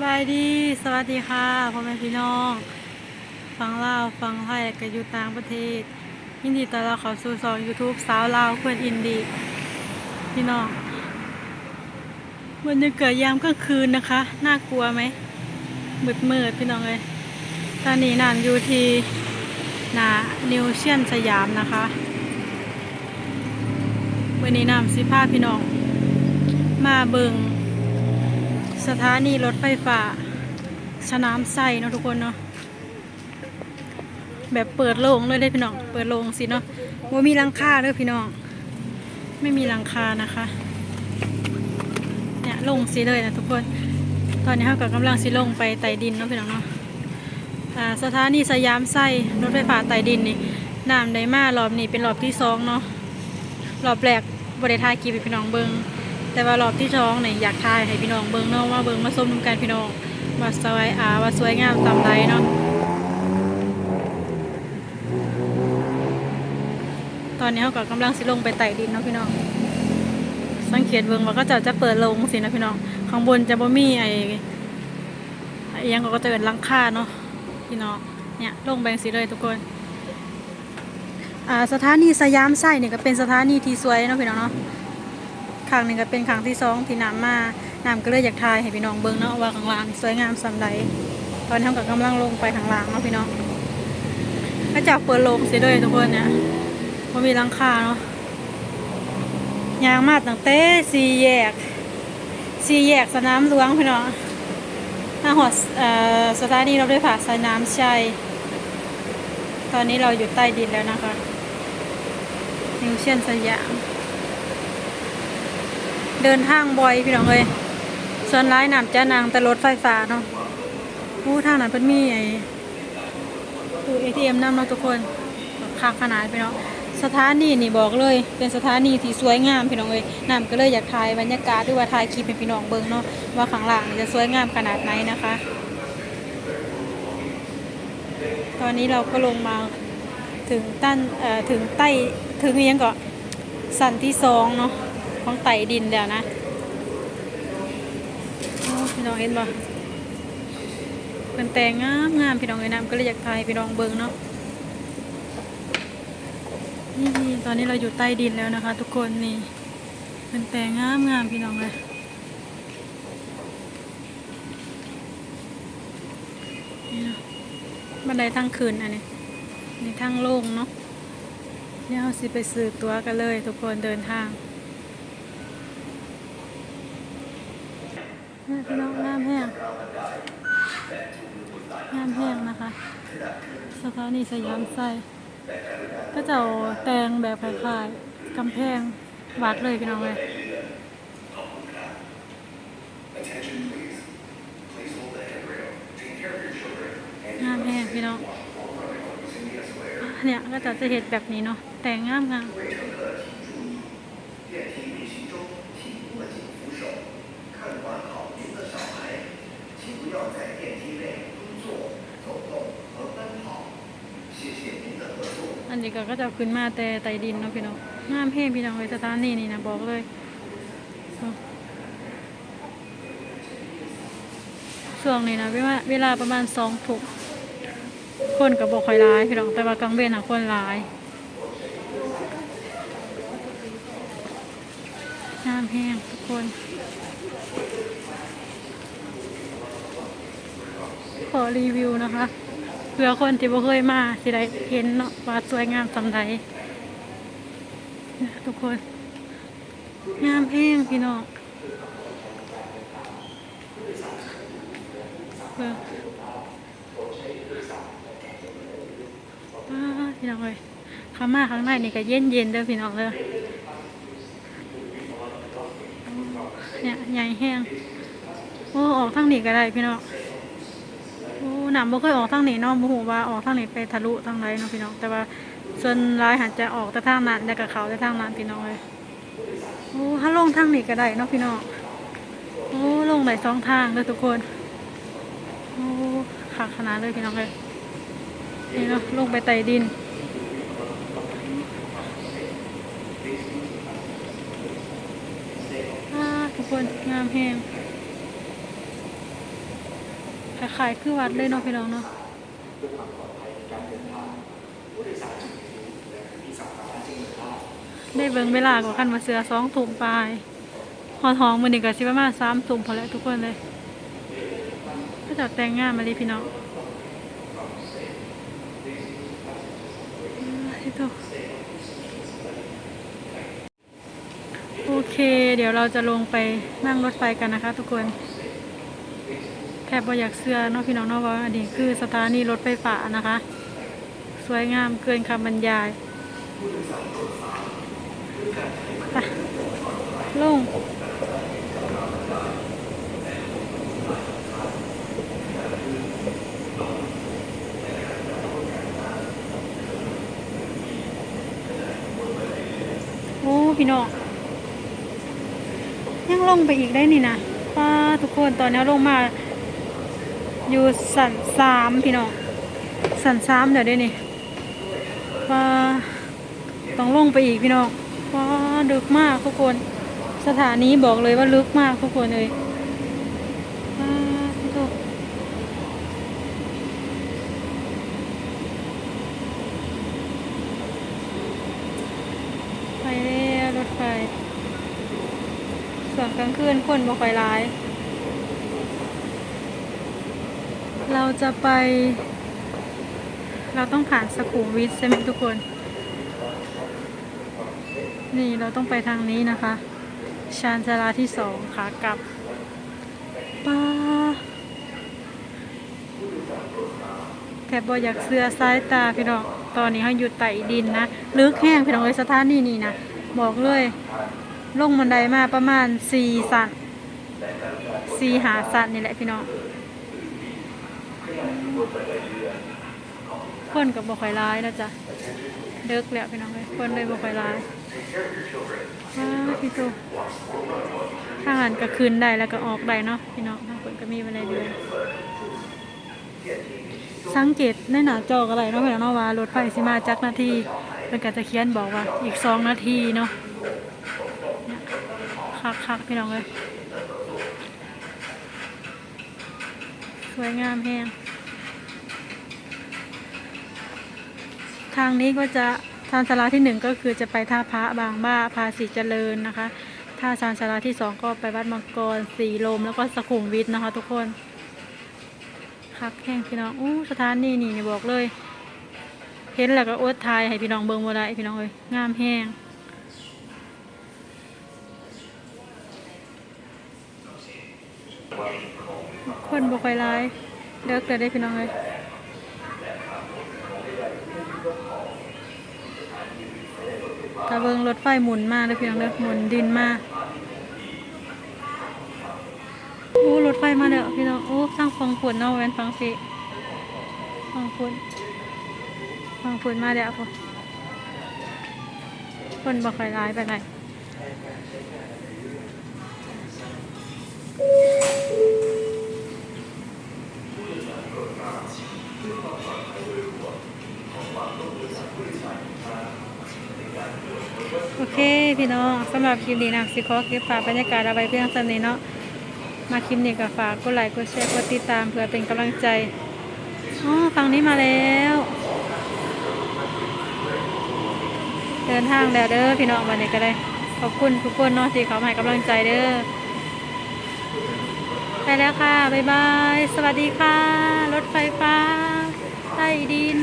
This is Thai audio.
บายดี สวัสดีค่ะพ่อแม่พี่น้อง ฟังลาวฟังไทยและก็อยู่ต่างประเทศ ยินดีต้อนรับเข้าสู่ช่อง YouTube สาวลาวเพื่อนอินดี พี่น้องบรรยากาศยามกลางคืนนะคะ น่ากลัวไหมมืดมืดพี่น้องเลยตอนนี้นานอยู่ที่นานิวเชียนสยามนะคะวันนี้นำสิพาพี่น้อง มาเบิง สถานีรถไฟฟ้า สนามไส้เนาะทุกคนเนาะแบบเปิดโล่งเลยได้พี่น้อง เปิดโล่งสิเนาะว่ามีหลังคาเด้อพี่น้อง ไม่มีหลังคานะคะ เนี่ยลงสิเลยนะทุกคน ตอนนี้เขากับกำลังสิลงไปไต่ดินเนาะพี่น้องเนาะสถานีสยามไส้รถไฟฟ้าไต่ดินนี่น้ำได้มารอบนี้เป็นรอบที่สองเนาะรอบแรกบริทายกีบพี่น้องเบิง แต่ว่ารอบที่ท้องเนี่ยอยากทายให้พี่น้องเบิ่งเนาะว่าเบิ่งมาส้มน้ำกันพี่น้องว่าสวยอาว่าสวยงามตามใดเนาะตอนนี้เขาก็กำลังสิลงไปไต่ดินเนาะพี่น้องสังเกตเบิ่งว่าก็จะจะเปิดลงสินะพี่น้องข้างบนจะบ่มีไอ้ไอ้ยังก็จะเป็นลังคาเนาะพี่น้องเนี่ยลงแบงสิเลยทุกคนอ่าสถานีสยามไส้เนี่ยก็เป็นสถานีที่สวยเนาะพี่น้องเนาะ ครั้งหนึ่งก็เป็นครั้งที่สองที่น้ำมาน้ำก็เลยอยากทายให้พี่น้องเบิ่งเนาะว่าข้างล่างสวยงามสำใดตอนนี้เรากำลังลงไปข้างล่างเนาะพี่น้องก็จากเปิดลงเสียด้วยทุกคนเนี่ยเพราะมีลังคาเนาะยางมาตั้งแต่สี่แยกสี่แยกสนามหลวงพี่น้องถ้าหอดสถานีเรถไฟฟ้าสนามชัยตอนนี้เราอยู่ใต้ดินแล้วนะคะนิวเชียนสยาม เดินทางบ่อยพี่น้องเลยส่วนร้ายนำจะนางแต่รถไฟฟ้าเนาะผู้ทางนั้นเพิ่นมีไอ้ตู้ ATM นำเนาะทุกคนคักขนาดพี่น้องสถานีนี่บอกเลยเป็นสถานีที่สวยงามพี่น้องเลยนำก็เลยอยากถ่ายบรรยากาศหรือว่าถ่ายคลิปให้พี่น้องเบิ่งเนาะว่าข้างหล่างจะสวยงามขนาดไหนนะคะ ตอนนี้เราก็ลงมาถึงตั้นเอ่อถึงใต้ถึงยังก็สันที่สองเนาะ ของไต่ดินแล้วนะพี่น้องเห็นบ่เป็นแต่งงามงามพี่น้องเอ้ยน้ำก็เลยอยากถ่ายพี่น้องเบิ่งเนาะนี่ตอนนี้เราอยู่ใต้ดินแล้วนะคะ ทุกคนนี่เป็นแต่งงามงามพี่น้องเลยบันไดทางคืนอันนี้นี่ทางโล่งเนาะเดี๋ยวเราสิไปซื้อตัวกันเลย ทุกคนเดินทาง นี่พี่น้องน้ำแห้งน้ำแห้งนะคะ สถานีสยามไส้ก็จะเอาแตงแบบคล้ายๆกำแพงวัดเลยพี่น้องเลยน้ำแห้งพี่น้อง เนี่ยก็จะจะเห็ดแบบนี้เนาะแต่งงามงา อีก็ก็จะขึ้นมาแต่ไต่ดินเนาะพี่น้องงามแห้งพี่น้องเลยสถานีนี่นะบอกเลยช่วงนี้นะเวลาเวลาประมาณสองถุกคนกับบอกคอยร้ายพี่น้องแต่ว่ากลางเว้นอะคนร้ายงามแห้งทุกคนขอรีวิวนะคะ เพื่อคนที่บ่เคยมาสิได้เห็นเนาะว่าสวยงามสำใดทุกคน งามแห้งพี่น้องเพื่อพี่น้องเลยข้ามาข้างในนี่ก็เย็นเย็นเด้อพี่น้องเลยเนี่ยใหญ่แห้งโอ้ออกทางนี้ก็ได้พี่น้อง หนำบ่เคยออกทางนี้เนาะบ่ฮู้ว่าออกทางนี้ไปทะลุทางใดเนาะพี่น้อง แต่ว่าส่วนหลายหันจะออกแต่ทางนั้นแล้วก็เขาแต่ทางนั้นพี่น้องเลยโอ้ถ้าลงทางนี้ก็ได้เนาะพี่น้อง โอ้ลงได้สองทางเด้อทุกคน โอ้ขาดขนาดเลยพี่น้องเลยนี่เนาะลงไปไต่ดินอ่าทุกคนงามแฮง คล้ายๆคือวัดเลยเนาะพี่น้องเนาะได้เบิ่งเวลากว่าคันมาเสือสองถุ่มปลายหอทองมือหนึ่งกับสิประมาณสามถุ่มพอแล้วทุกคนเลยก็จะแต่งงานมาเลยพี่น้องอ่าที่ตัวโอเค เดี๋ยวเราจะลงไปนั่งรถไฟกันนะคะทุกคน แทบบ่อยากเสื้อเนาะพี่น้องเนาะว่าอันนี้คือสถานีรถไฟฟ้านะคะ สวยงามเกินคำบรรยายไปลงโอ้พี่น้องยังลงไปอีกได้นี่นะป้าทุกคนตอนนี้ลงมา อยู่สันสามพี่น้องสันสามเดี๋ยวได้นี่ป้าต้องลงไปอีกพี่น้องป้าลึกมากทุกคน สถานีบอกเลยว่าลึกมากทุกคนเลยป้าทุกไปแล้วรถไฟส่วนกลางคืนคนบ่ค่อยร้าย เราจะไป เราต้องผ่านสขุมวิทใช่ไหมทุกคน นี่เราต้องไปทางนี้นะคะ ชานชาลาที่สองขากลับป้าแทบบอยากเสือซ้ายตาพี่น้อง ตอนนี้เขาอยู่ไต่ดินนะลึกแห้งพี่น้องเลยสถานีนี่นะบอกเลยลงบันไดมาประมาณสี่สันสี่หาสันนี่แหละพี่น้อง คนกับบอคอยร้ายนะจ๊ะเดิกแล้วพี่น้องเลยคนเลยบอคอยร้ายว้าพี่ตูถ้าหันก็คืนได้แล้วก็ออกได้เนาะพี่น้องทางคนก็มีบันไดเดือนสังเกตในหน้าจออะไรเนาะพี่น้องว่ารถไฟสิมาจักนาทีเป็นก็จะเขียนบอกว่าอีกสองนาทีเนาะคักคักพี่น้องเลยสวยงามแฮง ทางนี้ก็จะทางสาราที่หนึ่งก็คือจะไปท่าพระบางบ้าภาษีเจริญนะคะถ้าทางสาราที่สองก็ไปวัดมังกรสีลมแล้วก็สขุมวิทนะคะ ทุกคนคักแห้งพี่น้องอู้สถานนี่นี่นี่บอกเลย เห็นแล้วก็อดทายให้พี่น้องเบิงบ่ได้พี่น้องเลยงามแห้งคนบ่ค่อยร้ายเลิกเลยได้พี่น้องเลย ตาเบิงรถไฟหมุนมากเลยพี่น้องเลยหมุนดินมากโอ้รถไฟมาเด้อพี่น้องโอ้สร้างฟังฝุ่นเนาะแว้นฟังสิฟังฝุ่นฟังฝุ่นมาเด้อพอคนบ่ค่อยร้ายไปไหนใด โอเค พี่น้องสำหรับคลิปนี้นะสิขอเก็บฝากบรรยากาศเอาไว้เพียงเท่านี้เนาะมาคลิปนี้ก็ฝากกดไลค์กดแชร์กดติดตามเพื่อเป็นกำลังใจอ๋อฝั่งนี้มาแล้ว เดินทางแล้วเด้อพี่น้องวันนี้ก็ได้ขอบคุณทุกคนเนาะที่เขามาให้กำลังใจเด้อไปแล้วค่ะ บ๊ายบาย สวัสดีค่ะ รถไฟฟ้า ใต้ดิน